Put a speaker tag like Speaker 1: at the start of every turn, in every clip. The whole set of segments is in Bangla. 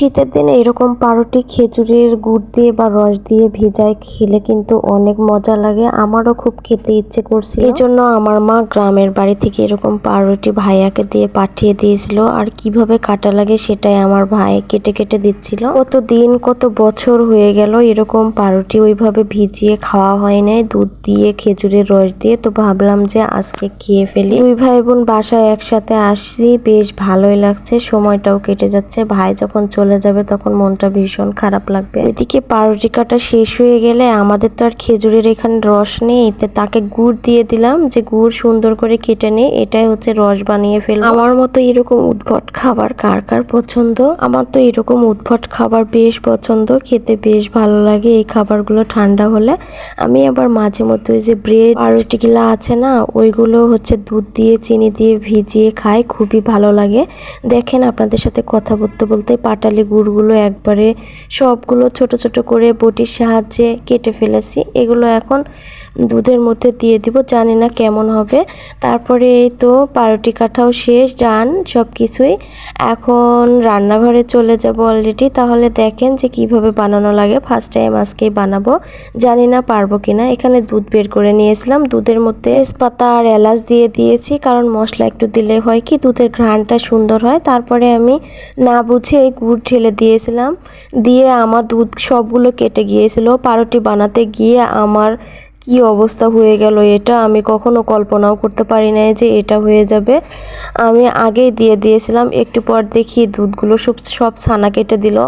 Speaker 1: শীতের দিনে এরকম পাউরুটি, খেজুরের গুড় দিয়ে বা রস দিয়ে ভেজায় খেলে কিন্তু অনেক মজা লাগে। আমারও খুব খেতে ইচ্ছে করছিল। এই জন্য আমার মা গ্রামের বাড়ি থেকে এরকম পাউরুটি ভাইয়াকে দিয়ে পাঠিয়ে দিয়েছিল। আর কীভাবে কাটা লাগে সেটাই আমার ভাই কেটে কেটে দিচ্ছিল। কত দিন, কত বছর হয়ে গেল এরকম পাউরুটি ওইভাবে ভিজিয়ে খাওয়া হয় নাই। দুধ দিয়ে, খেজুরের রস দিয়ে। তো ভাবলাম যে আজকে খেয়ে ফেলি। দুই ভাই বোন বাসায় একসাথে আসি। বেশ ভালোই লাগছে। সময়টাও কেটে যাচ্ছে। ভাই যখন চলে যাবে, তখন মনটা ভীষণ খারাপ লাগবে। এদিকে পাউরুটি কাটা শেষ হয়ে গেলে আমাদের তো আর খেজুরের এখানে রস নেই তাকে গুড় দিয়ে দিলাম, যে গুড় সুন্দর করে কেটে নেই এটাই হচ্ছে রস বানিয়ে ফেলব। আমার মতো এরকম উদ্ভট খাবার কার কার পছন্দ? আমার তো এরকম উদ্ভট খাবার বেশ পছন্দ, খেতে বেশ ভালো লাগে এই খাবারগুলো ঠান্ডা হলে। আমি আবার মাঝে মধ্যে যে ব্রেড পাউরুটিগুলো আছে না, ওইগুলো হচ্ছে দুধ দিয়ে, চিনি দিয়ে ভিজিয়ে খাই, খুবই ভালো লাগে। দেখেন আপনাদের সাথে কথা বলতে বলতে পাটালি গুড়গুলো একবারে সবগুলো ছোট ছোট করে বটির সাহায্যে কেটে ফেলেছি। এগুলো এখন দুধের মধ্যে দিয়ে দিব, জানি না কেমন হবে। তারপরে এই তো পাউরুটি কাঠাও শেষ, ডান সব কিছুই এখন রান্নাঘরে চলে যাব অলরেডি তাহলে দেখেন যে কীভাবে বানানো লাগে। ফার্স্ট টাইম আজকেই বানাবো। জানি না পারব কিনা। এখানে দুধ বের করে নিয়েছিলাম। দুধের মধ্যে তেজপাতা আর এলাচ দিয়ে দিয়েছি। কারণ মশলা একটু দিলে হয় কি, দুধের ঘ্রাণটা সুন্দর হয়। তারপরে আমি না বুঝে এই গুড় ঢেলে দিয়েছিলাম। দিয়ে আমার দুধ সবগুলো কেটে গিয়েছিল। পারোটি বানাতে গিয়ে আমার কি অবস্থা হয়ে গেল এটা আমি কখনো কল্পনাও করতে পারি নাই যে এটা হয়ে যাবে। আমি আগেই দিয়ে দিয়েছিলাম। একটু পর দেখি দুধগুলো সব সব ছানা কেটে দিল।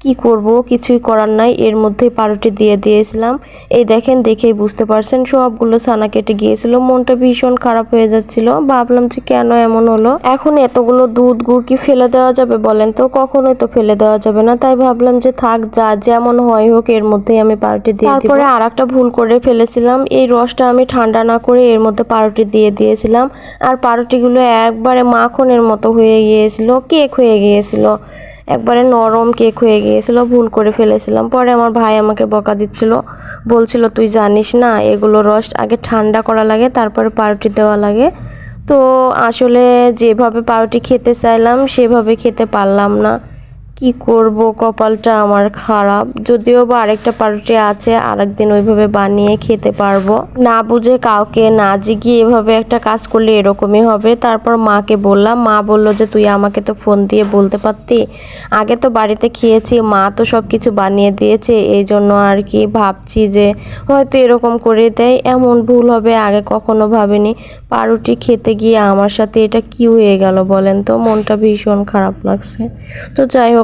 Speaker 1: কি করব? কিছুই করার নাই। এর মধ্যেই পাউরুটি দিয়ে দিয়েছিলাম। এই দেখেন, দেখেই বুঝতে পারছেন, সবগুলো ছানা কেটে গিয়েছিল। মনটা ভীষণ খারাপ হয়ে যাচ্ছিল। ভাবলাম যে কেন এমন হলো? এখন এতগুলো দুধ গুড় কি ফেলে দেওয়া যাবে বলেন তো? কখনোই তো ফেলে দেওয়া যাবে না। তাই ভাবলাম যে থাক, যা যেমন হয় হোক, এর মধ্যেই আমি পাউরুটি দিয়ে তারপরে আর একটা ভুল করে ফেলেছিলাম। এই রসটা আমি ঠান্ডা না করে এর মধ্যে পাউরুটি দিয়ে দিয়েছিলাম। আর পাউরুটিগুলো একবারে মাখনের মতো হয়ে গিয়েছিল, কেক হয়ে গিয়েছিল। একবারে নরম কেক হয়ে গিয়েছিল, ভুল করে ফেলেছিলাম। পরে আমার ভাই আমাকে বকা দিচ্ছিল, বলছিল, তুই জানিস না, এগুলো রস আগে ঠান্ডা করা লাগে, তারপরে পাউরুটি দেওয়া লাগে। তো আসলে যেভাবে পাউরুটি খেতে চাইলাম, সেভাবে খেতে পারলাম না। কি করব? কপালটা আমার খারাপ। যদিও বা আরেকটা পাউরুটি আছে, আরেকদিন ওইভাবে বানিয়ে খেতে পারব। না বুঝে কাউকে না জিগিয়ে এভাবে একটা কাজ করলে এরকমই হবে। তারপর মাকে বললাম, মা বলল যে, তুই আমাকে তো ফোন দিয়ে বলতে পারতি। আগে তো বাড়িতে খেয়েছি, মা তো সব কিছু বানিয়ে দিয়েছে। এই জন্য আর কি ভাবছি যে, হয়তো এরকম করে দেয়। এমন ভুল হবে আগে কখনো ভাবিনি। পাউরুটি খেতে গিয়ে আমার সাথে এটা কি হয়ে গেল বলেন তো? মনটা ভীষণ খারাপ লাগছে। তো যাই হোক